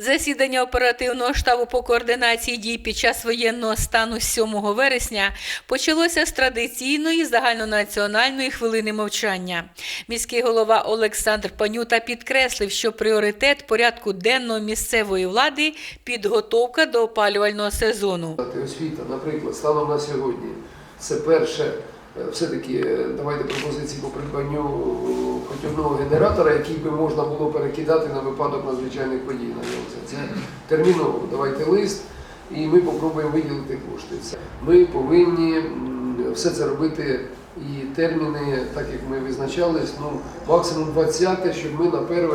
Засідання оперативного штабу по координації дій під час воєнного стану 7 вересня почалося з традиційної загальнонаціональної хвилини мовчання. Міський голова Олександр Панюта підкреслив, що пріоритет порядку денного місцевої влади підготовка до опалювального сезону. Та Освіта, наприклад, станом на сьогодні, це перше, е, все-таки е, давайте пропозиції по придбанню одного генератора, який би можна було перекидати на випадок надзвичайних подій на нього. Це терміново. Давайте лист, і ми попробуємо виділити кошти. Ми повинні все це робити. І терміни, так як ми визначались, ну максимум 20, щоб ми на 1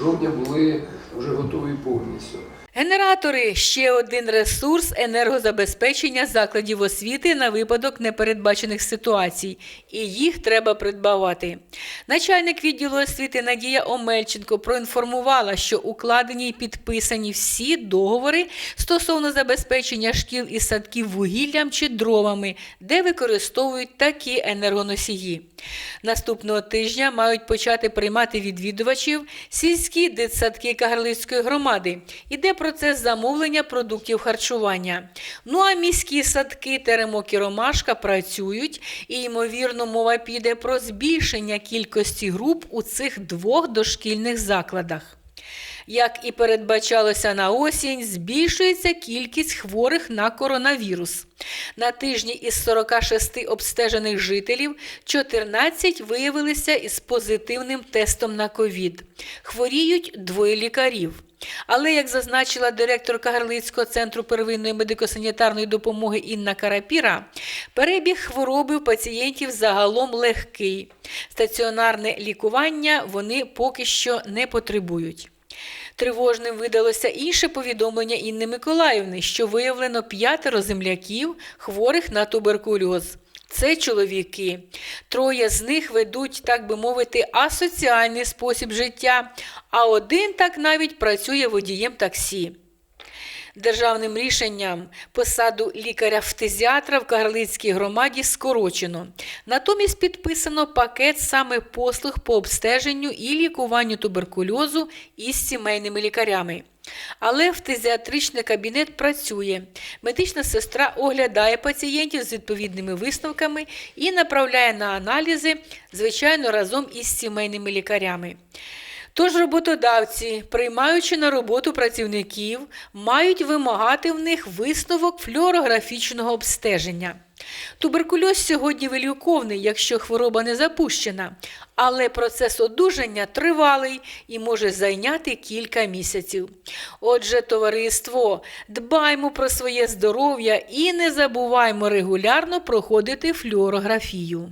жовтня були вже готові повністю. Генератори ще один ресурс енергозабезпечення закладів освіти на випадок непередбачених ситуацій, і їх треба придбавати. Начальник відділу освіти Надія Омельченко проінформувала, що укладені і підписані всі договори стосовно забезпечення шкіл і садків вугіллям чи дровами, де використовують такі енергоносії. Наступного тижня мають почати приймати відвідувачів сільські дитсадки Кагарлицької громади. Іде процес замовлення продуктів харчування. Ну а міські садки Теремок і Ромашка працюють, і ймовірно, мова піде про збільшення кількості груп у цих двох дошкільних закладах. Як і передбачалося на осінь, збільшується кількість хворих на коронавірус. На тижні із 46 обстежених жителів 14 виявилися із позитивним тестом на ковід. Хворіють двоє лікарів. Але, як зазначила директорка Гарлицького центру первинної медико-санітарної допомоги Інна Карапіра, перебіг хвороби у пацієнтів загалом легкий. Стаціонарне лікування вони поки що не потребують. Тривожним видалося інше повідомлення Інни Миколаївни, що виявлено п'ятеро земляків, хворих на туберкульоз. Це чоловіки. Троє з них ведуть, так би мовити, асоціальний спосіб життя, а один так навіть працює водієм таксі. Державним рішенням посаду лікаря-фтизіатра в Кагарлицькій громаді скорочено. Натомість підписано пакет саме послуг по обстеженню і лікуванню туберкульозу із сімейними лікарями. Але фтизіатричний кабінет працює. Медична сестра оглядає пацієнтів з відповідними висновками і направляє на аналізи, звичайно, разом із сімейними лікарями. Тож роботодавці, приймаючи на роботу працівників, мають вимагати в них висновок флюорографічного обстеження. Туберкульоз сьогодні виліковний, якщо хвороба не запущена, але процес одужання тривалий і може зайняти кілька місяців. Отже, товариство, дбаймо про своє здоров'я і не забуваймо регулярно проходити флюорографію.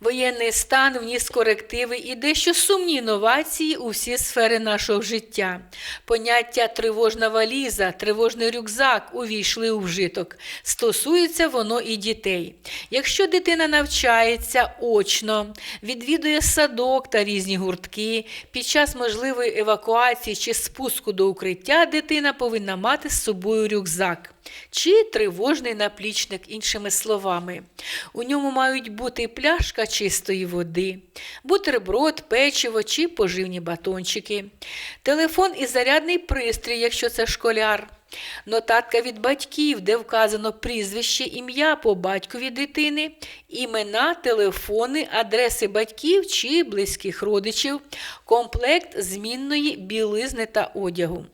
Воєнний стан вніс корективи і дещо сумні інновації у всі сфери нашого життя. Поняття тривожна валіза, тривожний рюкзак увійшли у вжиток. Стосується воно і дітей. Якщо дитина навчається очно, відвідує садок та різні гуртки, під час можливої евакуації чи спуску до укриття дитина повинна мати з собою рюкзак чи тривожний наплічник, іншими словами. У ньому мають бути пляшка чистої води, бутерброд, печиво чи поживні батончики, телефон і зарядний пристрій, якщо це школяр. Нотатка від батьків, де вказано прізвище, ім'я по батькові дитини, імена, телефони, адреси батьків чи близьких родичів, комплект змінної білизни та одягу.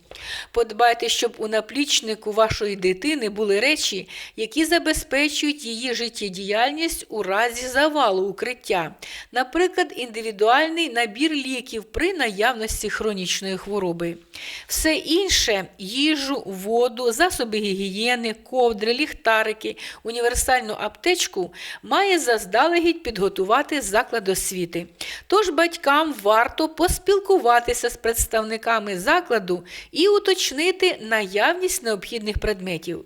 Подбайте, щоб у наплічнику вашої дитини були речі, які забезпечують її життєдіяльність у разі завалу укриття, наприклад, індивідуальний набір ліків при наявності хронічної хвороби. Все інше їжу, воду, засоби гігієни, ковдри, ліхтарики, універсальну аптечку має заздалегідь підготувати заклад освіти. Тож батькам варто поспілкуватися з представниками закладу і уточнити наявність необхідних предметів.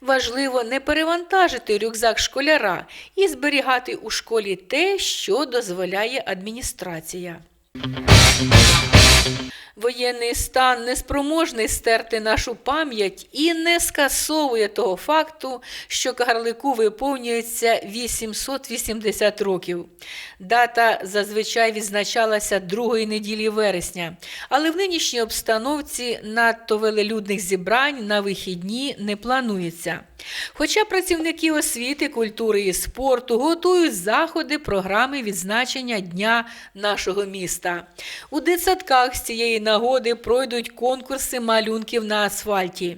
Важливо не перевантажити рюкзак школяра і зберігати у школі те, що дозволяє адміністрація. Воєнний стан неспроможний стерти нашу пам'ять і не скасовує того факту, що Кагарлику виповнюється 880 років. Дата зазвичай відзначалася другої неділі вересня, але в нинішній обстановці надто велелюдних зібрань на вихідні не планується. Хоча працівники освіти, культури і спорту готують заходи, програми відзначення Дня нашого міста. У дитсадках з цієї нагоди пройдуть конкурси малюнків на асфальті.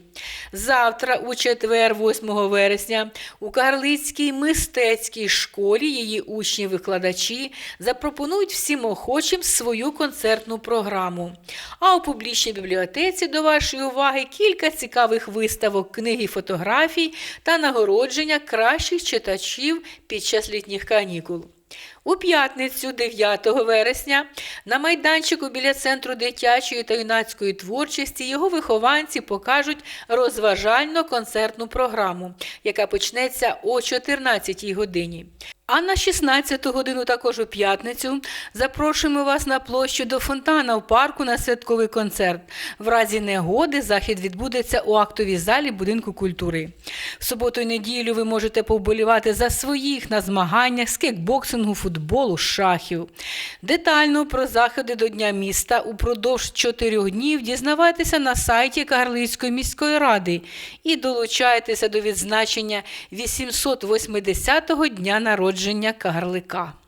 Завтра, у четвер, 8 вересня, у Карлицькій мистецькій школі її учні-викладачі запропонують всім охочим свою концертну програму. А у публічній бібліотеці до вашої уваги кілька цікавих виставок книг і фотографій та нагородження кращих читачів під час літніх канікул. У п'ятницю, 9 вересня, на майданчику біля центру дитячої та юнацької творчості його вихованці покажуть розважально-концертну програму, яка почнеться о 14-й годині. А на 16 годину, також у п'ятницю, запрошуємо вас на площу до фонтана в парку на святковий концерт. В разі негоди захід відбудеться у актовій залі будинку культури. В суботу і неділю ви можете повболівати за своїх на змаганнях з кикбоксингу, футболу, шахів. Детально про заходи до Дня міста упродовж чотирьох днів дізнавайтеся на сайті Кагарлицької міської ради і долучайтеся до відзначення 880-го дня народження Кагарлика.